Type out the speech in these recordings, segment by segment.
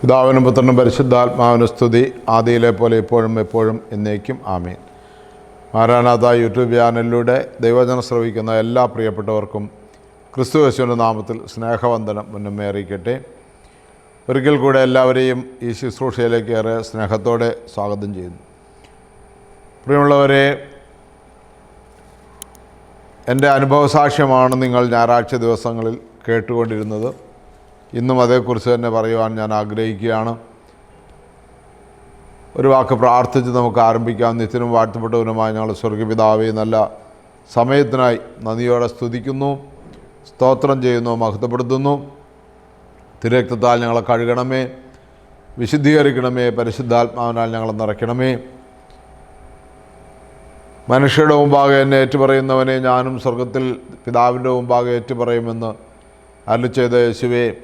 പിതാവിനും പുത്രനും പരിശുദ്ധാത്മാവിന് സ്തുതി. ആദിയിലെ പോലെ ഇപ്പോഴും എപ്പോഴും എന്നേക്കും ആമീൻ. മാരാനാഥ യൂട്യൂബ് ചാനലിലൂടെ ദൈവജനം ശ്രവിക്കുന്ന എല്ലാ പ്രിയപ്പെട്ടവർക്കും ക്രിസ്തു യേശുവിന്റെ നാമത്തിൽ സ്നേഹവന്ദനം മുന്നമേ അറിയിക്കട്ടെ. ഒരിക്കൽ കൂടെ എല്ലാവരെയും ഈ ശുശ്രൂഷയിലേക്ക് ഏറെ സ്നേഹത്തോടെ സ്വാഗതം ചെയ്യുന്നു. പ്രിയമുള്ളവരെ എന്റെ അനുഭവസാക്ഷ്യമാണ് നിങ്ങൾ ഞായറാഴ്ച ദിവസങ്ങളിൽ കേട്ടുകൊണ്ടിരുന്നത്. ഇന്നും അതേക്കുറിച്ച് തന്നെ പറയുവാൻ ഞാൻ ആഗ്രഹിക്കുകയാണ്. ഒരു വാക്ക് പ്രാർത്ഥിച്ച് നമുക്ക് ആരംഭിക്കാം. നിത്യനും വാഴ്ത്തപ്പെട്ടവനുമായി ഞങ്ങൾ സ്വർഗപിതാവെ നല്ല സമയത്തിനായി നന്ദിയോടെ സ്തുതിക്കുന്നു സ്തോത്രം ചെയ്യുന്നു മഹത്വപ്പെടുത്തുന്നു. തിരക്തത്താൽ ഞങ്ങളെ കഴുകണമേ വിശുദ്ധീകരിക്കണമേ പരിശുദ്ധാത്മാവിനാൽ ഞങ്ങളെ നിറയ്ക്കണമേ. മനുഷ്യരുടെ മുമ്പാകെ എന്നെ ഏറ്റുപറയുന്നവനെ ഞാനും സ്വർഗത്തിൽ പിതാവിന്റെ മുമ്പാകെ ഏറ്റുപറയുമെന്ന് അരുളി ചെയ്ത യേശുവേ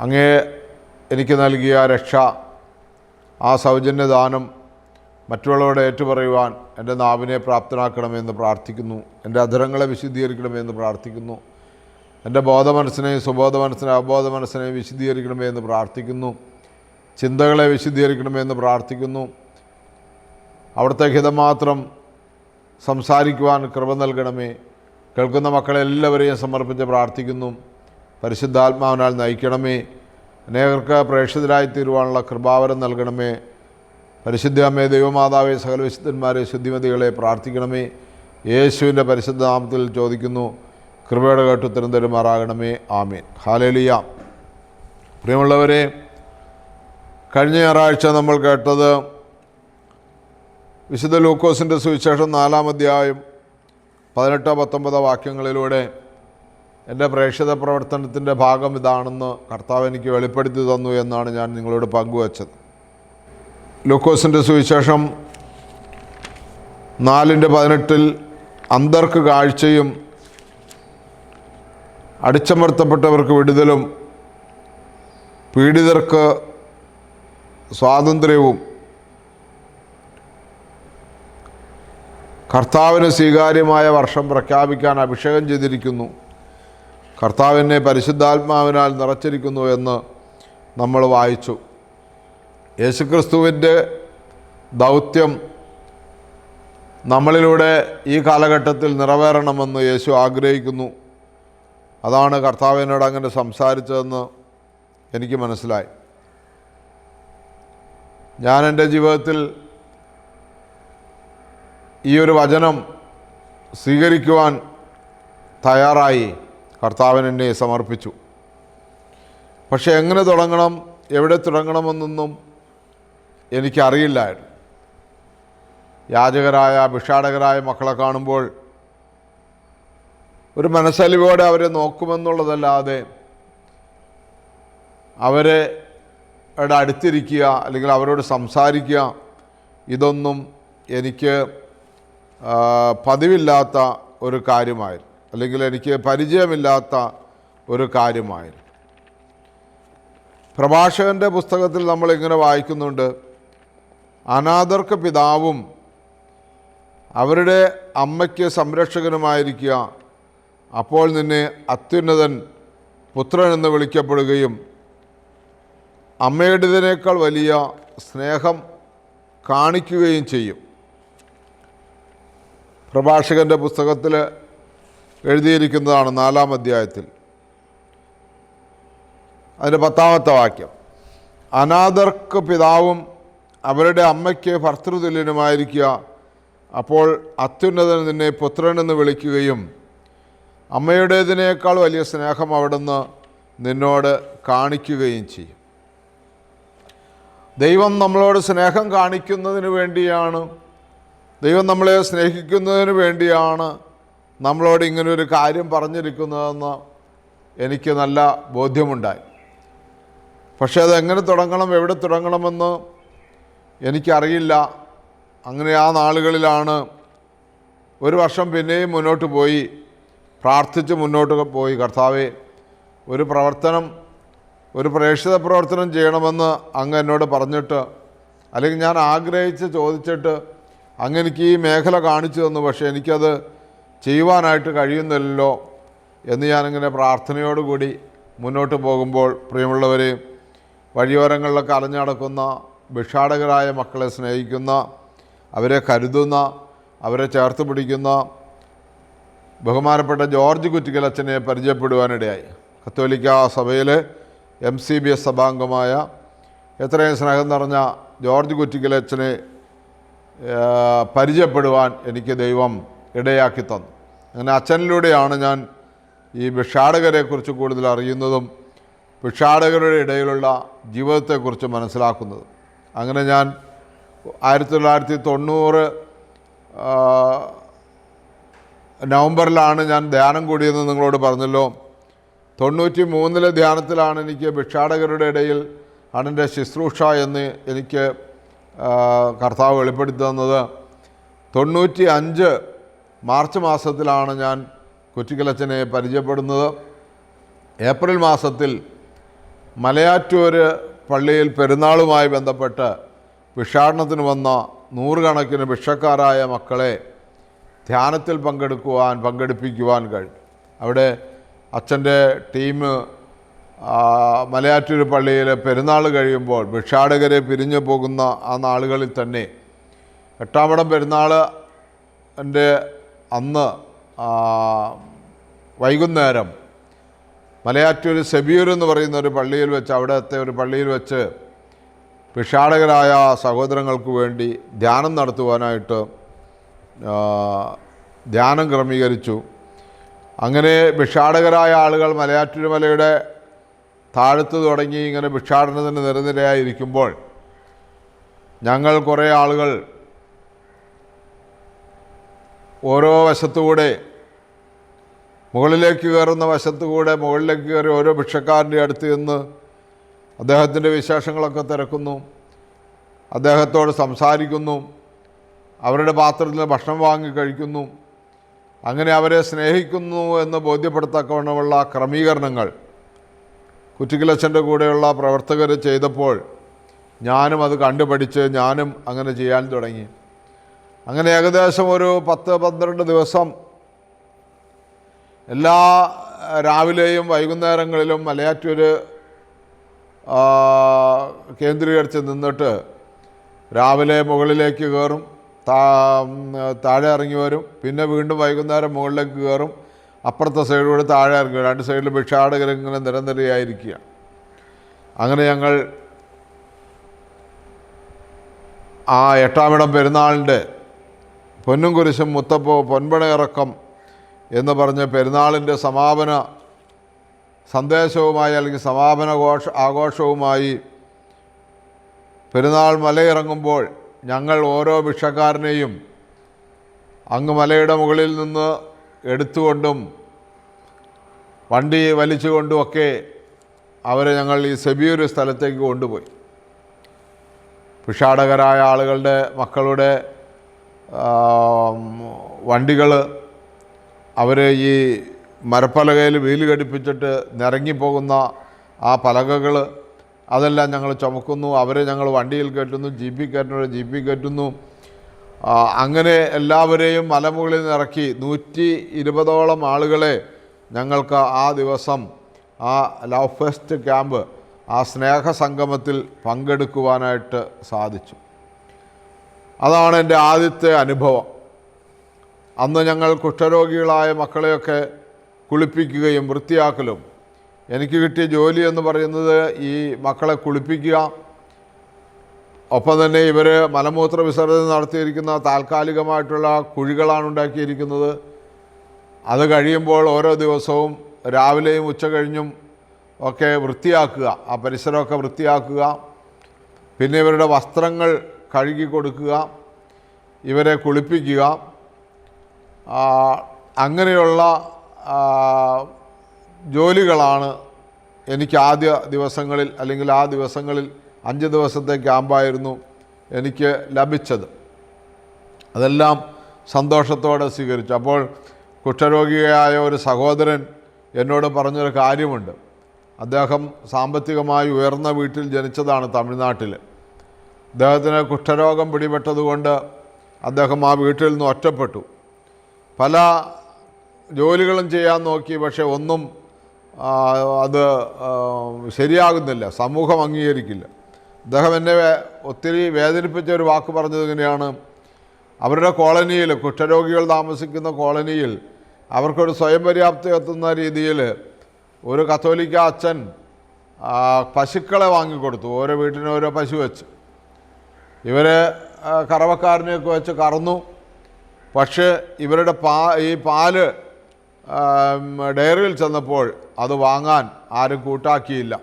അങ്ങേ എനിക്ക് നൽകിയ രക്ഷ ആ സൗജന്യദാനം മറ്റുള്ളവരോട് ഏറ്റുപറയുവാൻ എന്റെ നാവിനെ പ്രാപ്തനാക്കണമെന്ന് പ്രാർത്ഥിക്കുന്നു. എന്റെ അധരങ്ങളെ വിശുദ്ധീകരിക്കണമെന്ന് പ്രാർത്ഥിക്കുന്നു. എന്റെ ബോധ ബോധമനസ്സിനെയും സുബോധ മനസ്സിനെയും അബോധ മനസ്സിനെയും വിശുദ്ധീകരിക്കണമെന്ന് പ്രാർത്ഥിക്കുന്നു. ചിന്തകളെ വിശുദ്ധീകരിക്കണമെന്ന് പ്രാർത്ഥിക്കുന്നു. അവിടുത്തെ ഹിതം മാത്രം സംസാരിക്കുവാൻ കൃപ നൽകണമേ. കേൾക്കുന്ന മക്കളെ എല്ലാവരെയും സമർപ്പിച്ച് പ്രാർത്ഥിക്കുന്നു. പരിശുദ്ധാത്മാവിനാൽ നയിക്കണമേ. അനേകർക്ക് പ്രേക്ഷിതരായി തീരുവാനുള്ള കൃപാവരം നൽകണമേ. പരിശുദ്ധ അമ്മേ ദൈവമാതാവെ സകല വിശുദ്ധന്മാരെ ശുദ്ധിമതികളെ പ്രാർത്ഥിക്കണമേ. യേശുവിന്റെ പരിശുദ്ധ നാമത്തിൽ ചോദിക്കുന്നു. കൃപയുടെ കേട്ട് ഉത്തരം തരുമാറാകണമേ. ആമീൻ. ഹാലേലിയ പ്രിയമുള്ളവരെ കഴിഞ്ഞ ഞായറാഴ്ച നമ്മൾ കേട്ടത് വിശുദ്ധ ലൂക്കോസിന്റെ സുവിശേഷം നാലാം അധ്യായം പതിനെട്ടോ പത്തൊമ്പതോ വാക്യങ്ങളിലൂടെ എന്റെ പ്രേക്ഷിത പ്രവർത്തനത്തിന്റെ ഭാഗം ഇതാണെന്ന് കർത്താവ് എനിക്ക് വെളിപ്പെടുത്തി തന്നു എന്നാണ് ഞാൻ നിങ്ങളോട് പങ്കുവച്ചത്. ലൂക്കോസിന്റെ സുവിശേഷം നാലിന്റെ പതിനെട്ടിൽ അന്തർക്ക് കാഴ്ചയും അടിച്ചമർത്തപ്പെട്ടവർക്ക് വിടുതലും പീഡിതർക്ക് സ്വാതന്ത്ര്യവും കർത്താവിന് സ്വീകാര്യമായ വർഷം പ്രഖ്യാപിക്കാൻ അഭിഷേകം ചെയ്തിരിക്കുന്നു. കർത്താവിനെ പരിശുദ്ധാത്മാവിനാൽ നിറച്ചിരിക്കുന്നു എന്ന് നമ്മൾ വായിച്ചു. യേശുക്രിസ്തുവിന്റെ ദൗത്യം നമ്മളിലൂടെ ഈ കാലഘട്ടത്തിൽ നിറവേറണമെന്ന് യേശു ആഗ്രഹിക്കുന്നു. അതാണ് കർത്താവിനോട് അങ്ങനെ സംസാരിച്ചതെന്ന് എനിക്ക് മനസ്സിലായി. ഞാൻ എന്റെ ജീവിതത്തിൽ ഈ ഒരു വചനം സ്വീകരിക്കുവാൻ തയ്യാറായി. കർത്താവിന് എന്നെ സമർപ്പിച്ചു. പക്ഷെ എങ്ങനെ തുടങ്ങണം? എവിടെ തുടങ്ങണമെന്നൊന്നും എനിക്കറിയില്ലായിരുന്നു. യാചകരായ ഭിക്ഷാടകരായ മക്കളെ കാണുമ്പോൾ ഒരു മനസ്സലിവോടെ അവരെ നോക്കുമെന്നുള്ളതല്ലാതെ അവരെ അടുത്തിരിക്കുക അല്ലെങ്കിൽ അവരോട് സംസാരിക്കുക ഇതൊന്നും എനിക്ക് പതിവില്ലാത്ത ഒരു കാര്യമായിരുന്നു. അല്ലെങ്കിൽ എനിക്ക് പരിചയമില്ലാത്ത ഒരു കാര്യമായിരുന്നു. പ്രഭാഷകന്റെ പുസ്തകത്തിൽ നമ്മളിങ്ങനെ വായിക്കുന്നുണ്ട് അനാഥർക്ക് പിതാവും അവരുടെ അമ്മയ്ക്ക് സംരക്ഷകനുമായിരിക്കുക. അപ്പോൾ നിന്നെ അത്യുന്നതൻ പുത്രൻ എന്ന് വിളിക്കപ്പെടുകയും അമ്മയുടേതിനേക്കാൾ വലിയ സ്നേഹം കാണിക്കുകയും ചെയ്യും. പ്രഭാഷകന്റെ പുസ്തകത്തിൽ എഴുതിയിരിക്കുന്നതാണ് നാലാം അധ്യായത്തിൽ. അതിന്റെ പത്താമത്തെ വാക്യം. അനാഥർക്ക് പിതാവും അവരുടെ അമ്മയ്ക്ക് ഭർത്തൃതുല്യനുമായിരിക്കുക. അപ്പോൾ അത്യുന്നതൻ നിന്നെ പുത്രനെന്ന് വിളിക്കുകയും അമ്മയുടേതിനേക്കാൾ വലിയ സ്നേഹം അവിടുന്ന് നിന്നോട് കാണിക്കുകയും ചെയ്യും. ദൈവം നമ്മളോട് സ്നേഹം കാണിക്കുന്നതിന് വേണ്ടിയാണ് ദൈവം നമ്മളെ സ്നേഹിക്കുന്നതിന് വേണ്ടിയാണ് നമ്മളോട് ഇങ്ങനൊരു കാര്യം പറഞ്ഞിരിക്കുന്നതെന്ന് എനിക്ക് നല്ല ബോധ്യമുണ്ടായി. പക്ഷേ അത് എങ്ങനെ തുടങ്ങണം എവിടെ തുടങ്ങണമെന്ന് എനിക്കറിയില്ല. അങ്ങനെ ആ നാളുകളിലാണ് ഒരു വർഷം പിന്നെയും മുന്നോട്ട് പോയി പ്രാർത്ഥിച്ച് മുന്നോട്ട് പോയി. കർത്താവെ ഒരു പ്രവർത്തനം ഒരു പ്രേക്ഷിത പ്രവർത്തനം ചെയ്യണമെന്ന് അങ്ങ് എന്നോട് പറഞ്ഞിട്ട് അല്ലെങ്കിൽ ഞാൻ ആഗ്രഹിച്ച് ചോദിച്ചിട്ട് അങ്ങ് എനിക്ക് ഈ മേഖല കാണിച്ചു തന്നു. പക്ഷേ എനിക്കത് ചെയ്യുവാനായിട്ട് കഴിയുന്നില്ലല്ലോ എന്ന് ഞാനിങ്ങനെ പ്രാർത്ഥനയോടുകൂടി മുന്നോട്ട് പോകുമ്പോൾ പ്രിയമുള്ളവരെ വഴിയോരങ്ങളിലൊക്കെ അലഞ്ഞടക്കുന്ന ഭിക്ഷാടകരായ മക്കളെ സ്നേഹിക്കുന്ന അവരെ കരുതുന്ന അവരെ ചേർത്ത് പിടിക്കുന്ന ബഹുമാനപ്പെട്ട ജോർജ് കുറ്റിക്കൽ അച്ഛനെ പരിചയപ്പെടുവാനിടയായി. കത്തോലിക്ക സഭയിൽ എം സി ബി എസ് സഭാംഗമായ എത്രയും സ്നേഹം നിറഞ്ഞ ജോർജ് ആ, പരിചയപ്പെടുവാൻ എനിക്ക് ദൈവം ഇടയാക്കി തന്നു. അങ്ങനെ അച്ഛനിലൂടെയാണ് ഞാൻ ഈ ഭിക്ഷാടകരെക്കുറിച്ച് കൂടുതൽ അറിയുന്നതും ഭിക്ഷാടകരുടെ ഇടയിലുള്ള ജീവിതത്തെക്കുറിച്ച് മനസ്സിലാക്കുന്നത്. അങ്ങനെ ഞാൻ ആയിരത്തി തൊള്ളായിരത്തി തൊണ്ണൂറ് നവംബറിലാണ് ഞാൻ ധ്യാനം കൂടിയെന്ന് നിങ്ങളോട് പറഞ്ഞല്ലോ. തൊണ്ണൂറ്റി മൂന്നിലെ ധ്യാനത്തിലാണ് എനിക്ക് ഭിക്ഷാടകരുടെ ഇടയിൽ അണന്റെ ശുശ്രൂഷ എന്ന് എനിക്ക് കർത്താവ് വെളിപ്പെടുത്തി തന്നത്. തൊണ്ണൂറ്റി അഞ്ച് മാർച്ച് മാസത്തിലാണ് ഞാൻ കുറ്റിക്കലച്ചനെ പരിചയപ്പെടുന്നത്. ഏപ്രിൽ മാസത്തിൽ മലയാറ്റൂർ പള്ളിയിൽ പെരുന്നാളുമായി ബന്ധപ്പെട്ട് ഭിക്ഷാടനത്തിന് വന്ന നൂറുകണക്കിന് ഭിക്ഷക്കാരായ മക്കളെ ധ്യാനത്തിൽ പങ്കെടുക്കുവാൻ പങ്കെടുപ്പിക്കുവാൻ കഴിഞ്ഞു. അവിടെ അച്ഛന്റെ ടീം മലയാറ്റൂർ പള്ളിയിൽ പെരുന്നാൾ കഴിയുമ്പോൾ ഭിക്ഷാടകരെ പിരിഞ്ഞു പോകുന്ന ആ നാളുകളിൽ തന്നെ എട്ടാമടം പെരുന്നാൾ എന്റെ അന്ന് വൈകുന്നേരം മലയാറ്റൂർ സെബിയൂർ എന്ന് പറയുന്ന ഒരു പള്ളിയിൽ വെച്ച് അവിടുത്തെ ഒരു പള്ളിയിൽ വെച്ച് ഭിക്ഷാടകരായ സഹോദരങ്ങൾക്ക് വേണ്ടി ധ്യാനം നടത്തുവാനായിട്ട് ധ്യാനം ക്രമീകരിച്ചു. അങ്ങനെ ഭിക്ഷാടകരായ ആളുകൾ മലയാറ്റൂർ മലയുടെ താഴത്ത് തുടങ്ങി ഇങ്ങനെ ഭിക്ഷാടനത്തിന് നിരനിരയായിരിക്കുമ്പോൾ ഞങ്ങൾ കുറേ ആളുകൾ ഓരോ വശത്തുകൂടെ മുകളിലേക്ക് കയറുന്ന വശത്തുകൂടെ മുകളിലേക്ക് കയറി ഓരോ ഭിക്ഷക്കാരന്റെ അടുത്ത് നിന്ന് അദ്ദേഹത്തിന്റെ വിശേഷങ്ങളൊക്കെ തിരക്കുന്നു. അദ്ദേഹത്തോട് സംസാരിക്കുന്നു. അവരുടെ പാത്രത്തിൽ ഭക്ഷണം വാങ്ങി കഴിക്കുന്നു. അങ്ങനെ അവരെ സ്നേഹിക്കുന്നു എന്ന് ബോധ്യപ്പെടുത്തക്കവണ്ണമുള്ള ക്രമീകരണങ്ങൾ കുറ്റിക്കലച്ഛന്റെ കൂടെയുള്ള പ്രവർത്തകർ ചെയ്തപ്പോൾ ഞാനും അത് കണ്ടുപഠിച്ച് ഞാനും അങ്ങനെ ചെയ്യാൻ തുടങ്ങി. അങ്ങനെ ഏകദേശം ഒരു പത്ത് പന്ത്രണ്ട് ദിവസം എല്ലാ രാവിലെയും വൈകുന്നേരങ്ങളിലും മലയാറ്റൂർ കേന്ദ്രീകരിച്ച് നിന്നിട്ട് രാവിലെ മുകളിലേക്ക് കയറും താഴെ ഇറങ്ങി വരും പിന്നെ വീണ്ടും വൈകുന്നേരം മുകളിലേക്ക് കയറും അപ്പുറത്തെ സൈഡിലൂടെ താഴെ ഇറങ്ങി. രണ്ട് സൈഡിൽ ഭിക്ഷാടകരിങ്ങനെ നിരന്തരയായിരിക്കുക അങ്ങനെ ഞങ്ങൾ ആ എട്ടാമിടം പെരുന്നാളിന്റെ പൊന്നും കുരിശും മുത്തപ്പോ പൊൻപണയിറക്കം എന്ന് പറഞ്ഞ് പെരുന്നാളിന്റെ സമാപന സന്ദേശവുമായി അല്ലെങ്കിൽ സമാപന ഘോഷ ആഘോഷവുമായി പെരുന്നാൾ മലയിറങ്ങുമ്പോൾ ഞങ്ങൾ ഓരോ ഭിക്ഷക്കാരനെയും അങ്ങ് മലയുടെ മുകളിൽ നിന്ന് എടുത്തുകൊണ്ടും വണ്ടി വലിച്ചുകൊണ്ടുമൊക്കെ അവരെ ഞങ്ങൾ ഈ സെബിയൂർ സ്ഥലത്തേക്ക് കൊണ്ടുപോയി. ഭിക്ഷാടകരായ ആളുകളുടെ മക്കളുടെ വണ്ടികൾ അവർ ഈ മരപ്പലകയിൽ വീൽ ഘടിപ്പിച്ചിട്ട് നിറങ്ങിപ്പോകുന്ന ആ പലകകൾ അതെല്ലാം ഞങ്ങൾ ചുമക്കുന്നു. അവരെ ഞങ്ങൾ വണ്ടിയിൽ കയറ്റുന്നു ജി പി കയറ്റുന്നു ജി പി കയറ്റുന്നു അങ്ങനെ എല്ലാവരെയും മലമുകളിൽ നിന്ന് ഇറക്കി നൂറ്റി ഇരുപതോളം ആളുകളെ ഞങ്ങൾക്ക് ആ ദിവസം ആ ലവ് ഫെസ്റ്റ് ക്യാമ്പ് ആ സ്നേഹസംഗമത്തിൽ പങ്കെടുക്കുവാനായിട്ട് സാധിച്ചു. അതാണ് എന്റെ ആദ്യത്തെ അനുഭവം. അന്ന് ഞങ്ങൾ കുഷ്ഠരോഗികളായ മക്കളെയൊക്കെ കുളിപ്പിക്കുകയും വൃത്തിയാക്കലും. എനിക്ക് കിട്ടിയ ജോലി എന്ന് പറയുന്നത് ഈ മക്കളെ കുളിപ്പിക്കുക. ഒപ്പം തന്നെ ഇവർ മലമൂത്ര വിസർജനം നടത്തിയിരിക്കുന്ന താൽക്കാലികമായിട്ടുള്ള കുഴികളാണ് ഉണ്ടാക്കിയിരിക്കുന്നത്. അത് കഴിയുമ്പോൾ ഓരോ ദിവസവും രാവിലെയും ഉച്ച കഴിഞ്ഞും ഒക്കെ വൃത്തിയാക്കുക. ആ പരിസരമൊക്കെ വൃത്തിയാക്കുക. പിന്നെ ഇവരുടെ വസ്ത്രങ്ങൾ കഴുകി കൊടുക്കുക ഇവരെ കുളിപ്പിക്കുക അങ്ങനെയുള്ള ജോലികളാണ് എനിക്ക് ആദ്യ ദിവസങ്ങളിൽ അല്ലെങ്കിൽ ആ ദിവസങ്ങളിൽ അഞ്ച് ദിവസത്തെ ക്യാമ്പായിരുന്നു എനിക്ക് ലഭിച്ചത്. അതെല്ലാം സന്തോഷത്തോടെ സ്വീകരിച്ചു. അപ്പോൾ കുഷ്ഠരോഗിയായ ഒരു സഹോദരൻ എന്നോട് പറഞ്ഞൊരു കാര്യമുണ്ട്. അദ്ദേഹം സാമ്പത്തികമായി ഉയർന്ന വീട്ടിൽ ജനിച്ചതാണ് തമിഴ്നാട്ടിൽ അദ്ദേഹത്തിന് കുഷ്ഠരോഗം പിടിപെട്ടതുകൊണ്ട് അദ്ദേഹം ആ വീട്ടിൽ നിന്ന് ഒറ്റപ്പെട്ടു. പല ജോലികളും ചെയ്യാൻ നോക്കി പക്ഷേ ഒന്നും അത് ശരിയാകുന്നില്ല സമൂഹം അംഗീകരിക്കില്ല. അദ്ദേഹം എന്നെ ഒത്തിരി വേദനിപ്പിച്ച ഒരു വാക്ക് പറഞ്ഞത് ഇങ്ങനെയാണ്. അവരുടെ കോളനിയിൽ കുഷ്ഠരോഗികൾ താമസിക്കുന്ന കോളനിയിൽ അവർക്കൊരു സ്വയം പര്യാപ്തി എത്തുന്ന രീതിയിൽ ഒരു കത്തോലിക്ക അച്ഛൻ പശുക്കളെ വാങ്ങിക്കൊടുത്തു. ഓരോ വീട്ടിനും ഓരോ പശു വെച്ച്. ഇവർ കറവക്കാരനെയൊക്കെ വെച്ച് കറന്നു. പക്ഷേ ഇവരുടെ പാ ഈ പാൽ ഡയറിയിൽ ചെന്നപ്പോൾ അത് വാങ്ങാൻ ആരും കൂട്ടാക്കിയില്ല.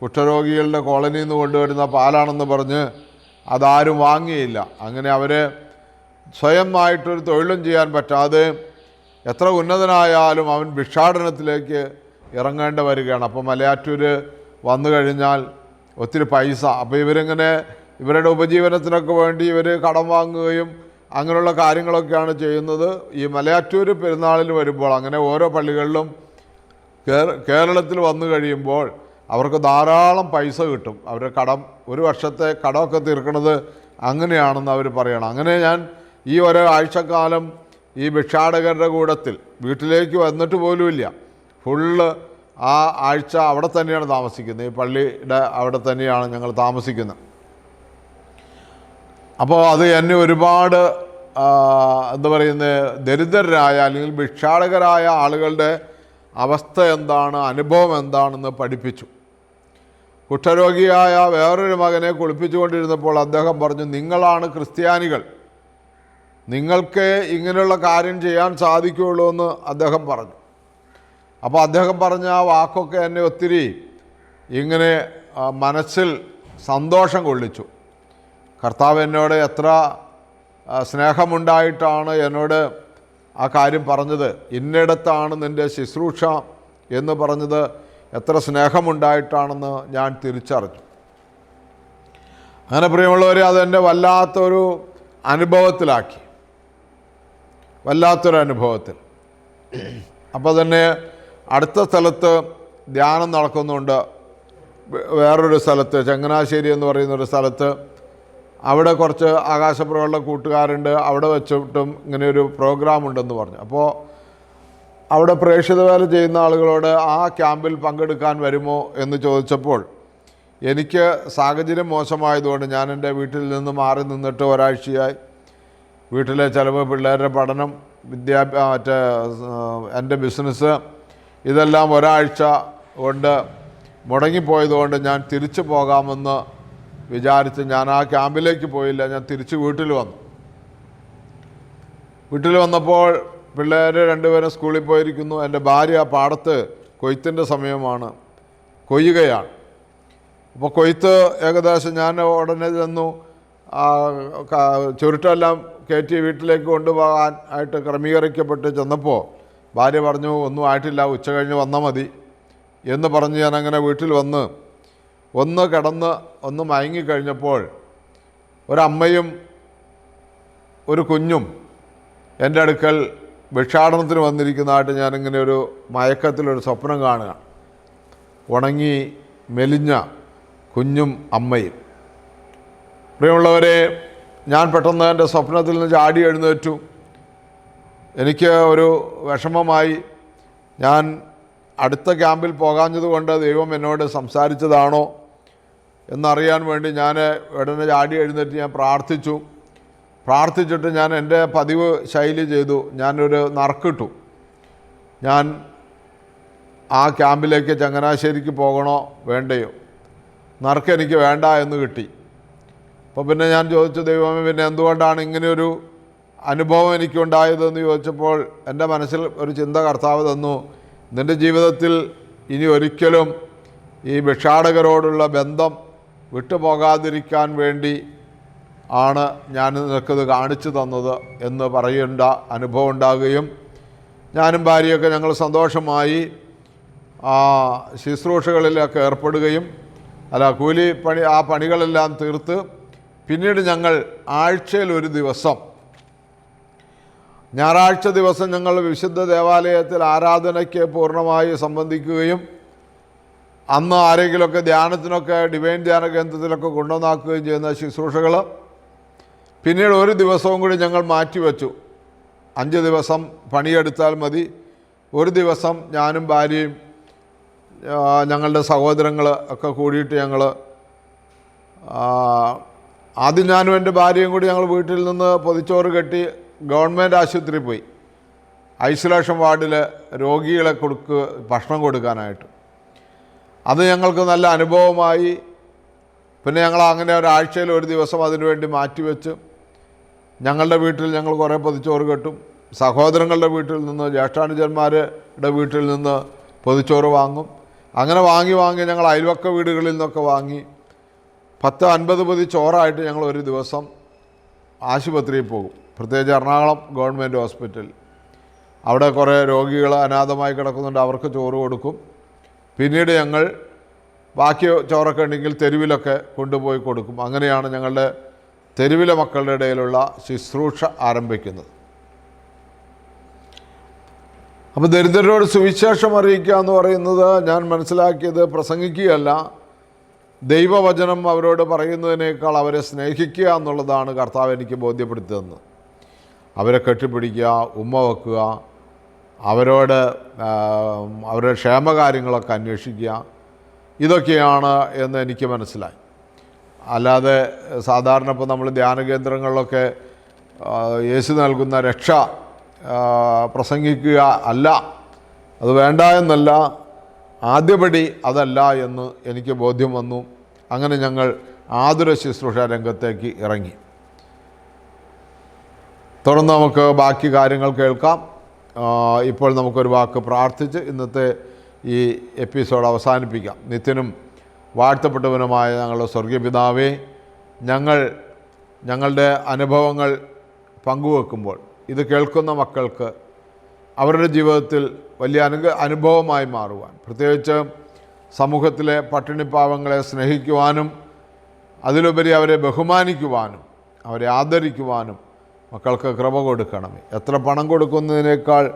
കുഷ്ഠരോഗികളുടെ കോളനിയിൽ നിന്ന് കൊണ്ടുവരുന്ന പാലാണെന്ന് പറഞ്ഞ് അതാരും വാങ്ങിയില്ല. അങ്ങനെ അവർ സ്വയമായിട്ടൊരു തൊഴിലും ചെയ്യാൻ പറ്റാതെ എത്ര ഉന്നതനായാലും അവൻ ഭിക്ഷാടനത്തിലേക്ക് ഇറങ്ങേണ്ടി വരികയാണ്. അപ്പോൾ മലയാറ്റൂർ വന്നു കഴിഞ്ഞാൽ ഒത്തിരി പൈസ. അപ്പോൾ ഇവരിങ്ങനെ ഇവരുടെ ഉപജീവനത്തിനൊക്കെ വേണ്ടി ഇവർ കടം വാങ്ങുകയും അങ്ങനെയുള്ള കാര്യങ്ങളൊക്കെയാണ് ചെയ്യുന്നത്. ഈ മലയാറ്റൂർ പെരുന്നാളിൽ വരുമ്പോൾ അങ്ങനെ ഓരോ പള്ളികളിലും കേര- കേരളത്തിൽ വന്നു കഴിയുമ്പോൾ അവർക്ക് ധാരാളം പൈസ കിട്ടും. അവരുടെ കടം ഒരു വർഷത്തെ കടമൊക്കെ തീർക്കുന്നത് അങ്ങനെയാണെന്ന് അവർ പറയണം. അങ്ങനെ ഞാൻ ഈ ഓരോ ആഴ്ചക്കാലം ഈ ഭിക്ഷാടകരുടെ കൂടത്തിൽ വീട്ടിലേക്ക് വന്നിട്ട് പോലുമില്ല ഫുള്ള് ആ ആഴ്ച അവിടെ തന്നെയാണ് താമസിക്കുന്നത്. ഈ പള്ളിയുടെ അവിടെ തന്നെയാണ് ഞങ്ങൾ താമസിക്കുന്നത്. അപ്പോൾ അത് എന്നെ ഒരുപാട് എന്താ പറയുന്നത് ദരിദ്രരായ അല്ലെങ്കിൽ ഭിക്ഷാടകരായ ആളുകളുടെ അവസ്ഥ എന്താണ് അനുഭവം എന്താണെന്ന് പഠിപ്പിച്ചു. കുഷ്ഠരോഗിയായ വേറൊരു മകനെ കുളിപ്പിച്ചുകൊണ്ടിരുന്നപ്പോൾ അദ്ദേഹം പറഞ്ഞു നിങ്ങളാണ് ക്രിസ്ത്യാനികൾ. നിങ്ങൾക്ക് ഇങ്ങനെയുള്ള കാര്യം ചെയ്യാൻ സാധിക്കുകയുള്ളൂ എന്ന് അദ്ദേഹം പറഞ്ഞു. അപ്പോൾ അദ്ദേഹം പറഞ്ഞ ആ വാക്കൊക്കെ എന്നെ ഒത്തിരി ഇങ്ങനെ മനസ്സിൽ സന്തോഷം കൊള്ളിച്ചു. കർത്താവ് എന്നോട് എത്ര സ്നേഹമുണ്ടായിട്ടാണ് എന്നോട് ആ കാര്യം പറഞ്ഞത്. ഇന്നിടത്താണ് നിന്റെ ശുശ്രൂഷ എന്ന് പറഞ്ഞത്. എത്ര സ്നേഹമുണ്ടായിട്ടാണെന്ന് ഞാൻ തിരിച്ചറിഞ്ഞു. അങ്ങനെ പ്രിയമുള്ളവരെ അതെന്നെ വല്ലാത്തൊരു അനുഭവത്തിലാക്കി. വല്ലാത്തൊരു അനുഭവത്തിൽ. അപ്പോൾ തന്നെ അടുത്ത സ്ഥലത്ത് ധ്യാനം നടക്കുന്നുണ്ട്. വേറൊരു സ്ഥലത്ത് ചങ്ങനാശ്ശേരി എന്ന് പറയുന്ന ഒരു സ്ഥലത്ത് അവിടെ കുറച്ച് ആകാശപ്രകളുടെ കൂട്ടുകാരുണ്ട് അവിടെ വെച്ചിട്ടും ഇങ്ങനെ ഒരു പ്രോഗ്രാം ഉണ്ടെന്ന് പറഞ്ഞു. അപ്പോൾ അവിടെ പ്രേക്ഷിത വേല ചെയ്യുന്ന ആളുകളോട് ആ ക്യാമ്പിൽ പങ്കെടുക്കാൻ വരുമോ എന്ന് ചോദിച്ചപ്പോൾ എനിക്ക് സാഹചര്യം മോശമായതുകൊണ്ട് ഞാൻ എന്റെ വീട്ടിൽ നിന്ന് മാറി നിന്നിട്ട് ഒരാഴ്ചയായി. വീട്ടിലെ ചിലവ് പിള്ളേരുടെ പഠനം വിദ്യാഭ്യാസ മറ്റേ എന്റെ ബിസിനസ് ഇതെല്ലാം ഒരാഴ്ച കൊണ്ട് മുടങ്ങിപ്പോയതുകൊണ്ട് ഞാൻ തിരിച്ചു പോകാമെന്ന് വിചാരിച്ച് ഞാൻ ആ ക്യാമ്പിലേക്ക് പോയില്ല ഞാൻ തിരിച്ച് വീട്ടിൽ വന്നു. വീട്ടിൽ വന്നപ്പോൾ പിള്ളേർ രണ്ടുപേരും സ്കൂളിൽ പോയിരിക്കുന്നു. എന്റെ ഭാര്യ പാടത്ത് കൊയ്ത്തിന്റെ സമയമാണ് കൊയ്യുകയാണ്. അപ്പോൾ കൊയ്ത്ത് ഏകദേശം ഞാൻ ഉടനെ ചെന്നു. ആ, ചുരുട്ടെല്ലാം കയറ്റി വീട്ടിലേക്ക് കൊണ്ടുപോകാൻ ആയിട്ട് ക്രമീകരിക്കപ്പെട്ട് ചെന്നപ്പോൾ ഭാര്യ പറഞ്ഞു ഒന്നും ആയിട്ടില്ല ഉച്ച കഴിഞ്ഞ് വന്നാൽ മതി. എന്ന് പറഞ്ഞ് ഞാൻ അങ്ങനെ വീട്ടിൽ വന്ന് ഒന്ന് കിടന്ന് ഒന്ന് മയങ്ങിക്കഴിഞ്ഞപ്പോൾ ഒരമ്മയും ഒരു കുഞ്ഞും എന്റെ അടുക്കൽ ഭിക്ഷാടനത്തിന് വന്നിരിക്കുന്നതായിട്ട് ഞാനിങ്ങനെ ഒരു മയക്കത്തിലൊരു സ്വപ്നം കാണുക. ഉണങ്ങി മെലിഞ്ഞ കുഞ്ഞും അമ്മയും. പ്രിയമുള്ളവരെ ഞാൻ പെട്ടെന്ന് എന്റെ സ്വപ്നത്തിൽ നിന്ന് ചാടി എഴുന്നേറ്റു. എനിക്ക് ഒരു വിഷമമായി. ഞാൻ അടുത്ത ക്യാമ്പിൽ പോകാഞ്ഞതുകൊണ്ട് ദൈവം എന്നോട് സംസാരിച്ചതാണോ? എന്നറിയാൻ വേണ്ടി ഞാൻ ഉടനെ ചാടി എഴുന്നേറ്റ് ഞാൻ പ്രാർത്ഥിച്ചു. പ്രാർത്ഥിച്ചിട്ട് ഞാൻ എന്റെ പതിവ് ശൈലി ചെയ്തു. ഞാനൊരു നറുക്കിട്ടു. ഞാൻ ആ ക്യാമ്പിലേക്ക് ചങ്ങനാശ്ശേരിക്ക് പോകണോ വേണ്ടയോ? നറുക്ക് എനിക്ക് വേണ്ട എന്ന് കിട്ടി. അപ്പോൾ പിന്നെ ഞാൻ ചോദിച്ചു ദൈവമേ പിന്നെ എന്തുകൊണ്ടാണ് ഇങ്ങനെയൊരു അനുഭവം എനിക്കുണ്ടായതെന്ന് ചോദിച്ചപ്പോൾ എന്റെ മനസ്സിൽ ഒരു ചിന്ത കർത്താവ് തന്നു. നിന്റെ ജീവിതത്തിൽ ഇനി ഒരിക്കലും ഈ ഭിക്ഷാടകരോടുള്ള ബന്ധം വിട്ടുപോകാതിരിക്കാൻ വേണ്ടി ആണ് ഞാൻ നിനക്കത് കാണിച്ചു തന്നത് എന്ന് പറയേണ്ട അനുഭവം ഉണ്ടാകുകയും ഞാനും ഭാര്യയൊക്കെ ഞങ്ങൾ സന്തോഷമായി ആ ശുശ്രൂഷകളിലൊക്കെ ഏർപ്പെടുകയും അല്ല കൂലി പണി ആ പണികളെല്ലാം തീർത്ത് പിന്നീട് ഞങ്ങൾ ആഴ്ചയിൽ ഒരു ദിവസം ഞായറാഴ്ച ദിവസം ഞങ്ങൾ വിശുദ്ധ ദേവാലയത്തിൽ ആരാധനയ്ക്ക് പൂർണമായി സംബന്ധിക്കുകയും അന്ന് ആരെങ്കിലുമൊക്കെ ധ്യാനത്തിനൊക്കെ ഡിവൈൻ ധ്യാന കേന്ദ്രത്തിലൊക്കെ കൊണ്ടുവന്നാക്കുകയും ചെയ്യുന്ന ശുശ്രൂഷകൾ പിന്നീട് ഒരു ദിവസവും കൂടി ഞങ്ങൾ മാറ്റിവെച്ചു. അഞ്ച് ദിവസം പണിയെടുത്താൽ മതി. ഒരു ദിവസം ഞാനും ഭാര്യയും ഞങ്ങളുടെ സഹോദരങ്ങൾ ഒക്കെ കൂടിയിട്ട് ഞങ്ങൾ ആദ്യം ഞാനും എന്റെ ഭാര്യയും കൂടി ഞങ്ങൾ വീട്ടിൽ നിന്ന് പൊതിച്ചോറ് കെട്ടി ഗവൺമെന്റ് ആശുപത്രിയിൽ പോയി. ഐസൊലേഷൻ വാർഡിൽ രോഗികളെ കൊടുക്ക് ഭക്ഷണം കൊടുക്കാനായിട്ട്. അത് ഞങ്ങൾക്ക് നല്ല അനുഭവമായി. പിന്നെ ഞങ്ങൾ അങ്ങനെ ഒരാഴ്ചയിൽ ഒരു ദിവസം അതിനുവേണ്ടി മാറ്റിവെച്ച് ഞങ്ങളുടെ വീട്ടിൽ ഞങ്ങൾ കുറേ പൊതിച്ചോറ് കെട്ടും. സഹോദരങ്ങളുടെ വീട്ടിൽ നിന്ന് ജ്യേഷ്ഠാനുജന്മാരുടെ വീട്ടിൽ നിന്ന് പൊതിച്ചോറ് വാങ്ങും. അങ്ങനെ വാങ്ങി വാങ്ങി ഞങ്ങൾ അയൽവക്ക വീടുകളിൽ നിന്നൊക്കെ വാങ്ങി പത്ത് അൻപത് പൊതി ചോറായിട്ട് ഞങ്ങൾ ഒരു ദിവസം ആശുപത്രിയിൽ പോകും. പ്രത്യേകിച്ച് എറണാകുളം ഗവൺമെന്റ് ഹോസ്പിറ്റൽ. അവിടെ കുറേ രോഗികൾ അനാഥമായി കിടക്കുന്നുണ്ട്. അവർക്ക് ചോറ് കൊടുക്കും. പിന്നീട് ഞങ്ങൾ ബാക്കി ചോറൊക്കെ ഉണ്ടെങ്കിൽ തെരുവിലൊക്കെ കൊണ്ടുപോയി കൊടുക്കും. അങ്ങനെയാണ് ഞങ്ങളുടെ തെരുവിലെ മക്കളുടെ ഇടയിലുള്ള ശുശ്രൂഷ ആരംഭിക്കുന്നത്. അപ്പോൾ ദരിദ്രരോട് സുവിശേഷം അറിയിക്കുക എന്ന് പറയുന്നത് ഞാൻ മനസ്സിലാക്കിയത് പ്രസംഗിക്കുകയല്ല. ദൈവവചനം അവരോട് പറയുന്നതിനേക്കാൾ അവരെ സ്നേഹിക്കുക എന്നുള്ളതാണ് കർത്താവ് എനിക്ക് ബോധ്യപ്പെടുത്തുന്നത്. അവരെ കെട്ടിപ്പിടിക്കുക ഉമ്മ വെക്കുക അവരോട് അവരുടെ ക്ഷേമകാര്യങ്ങളൊക്കെ അന്വേഷിക്കുക. ഇതൊക്കെയാണ് എന്ന് എനിക്ക് മനസ്സിലായി. അല്ലാതെ സാധാരണ ഇപ്പോൾ നമ്മൾ ധ്യാന കേന്ദ്രങ്ങളിലൊക്കെ യേശു നൽകുന്ന രക്ഷ പ്രസംഗിക്കുക അല്ല. അത് വേണ്ട എന്നല്ല. ആദ്യപടി അതല്ല എന്ന് എനിക്ക് ബോധ്യം വന്നു. അങ്ങനെ ഞങ്ങൾ ആതുര ശുശ്രൂഷ രംഗത്തേക്ക് ഇറങ്ങി. തുടർന്ന് നമുക്ക് ബാക്കി കാര്യങ്ങൾ കേൾക്കാം. ഇപ്പോൾ നമുക്കൊരു വാക്ക് പ്രാർത്ഥിച്ച് ഇന്നത്തെ ഈ എപ്പിസോഡ് അവസാനിപ്പിക്കാം. നിത്യനും വാഴ്ത്തപ്പെട്ടവനുമായ ഞങ്ങളുടെ സ്വർഗീയ പിതാവേ ഞങ്ങൾ ഞങ്ങളുടെ അനുഭവങ്ങൾ പങ്കുവെക്കുമ്പോൾ ഇത് കേൾക്കുന്ന മക്കൾക്ക് അവരുടെ ജീവിതത്തിൽ വലിയ അനുഗ അനുഭവമായി മാറുവാൻ പ്രത്യേകിച്ച് സമൂഹത്തിലെ പട്ടിണിപ്പാവങ്ങളെ സ്നേഹിക്കുവാനും അതിലുപരി അവരെ ബഹുമാനിക്കുവാനും അവരെ ആദരിക്കുവാനും മക്കൾക്ക് കൃപ കൊടുക്കണമേ എത്ര പണം കൊടുക്കുന്നതിനേക്കാൾ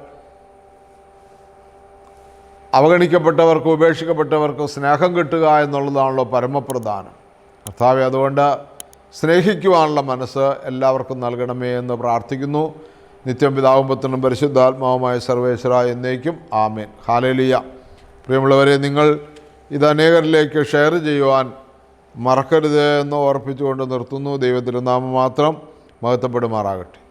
അവഗണിക്കപ്പെട്ടവർക്ക് ഉപേക്ഷിക്കപ്പെട്ടവർക്ക് സ്നേഹം കിട്ടുക എന്നുള്ളതാണല്ലോ പരമപ്രധാനം. കർത്താവെ അതുകൊണ്ട് സ്നേഹിക്കുവാനുള്ള മനസ്സ് എല്ലാവർക്കും നൽകണമേ എന്ന് പ്രാർത്ഥിക്കുന്നു. നിത്യം പിതാവും പുത്രനും പരിശുദ്ധാത്മാവുമായ സർവേശ്വര എന്നേക്കും ആമേൻ. ഹാലേലിയ. പ്രിയമുള്ളവരെ നിങ്ങൾ ഇത് അനേകരിലേക്ക് ഷെയർ ചെയ്യുവാൻ മറക്കരുത് എന്ന് ഓർപ്പിച്ചുകൊണ്ട് നിർത്തുന്നു. ദൈവത്തിന്റെ നാമം മാത്രം മഹത്വപ്പെടുമാറാകട്ടെ.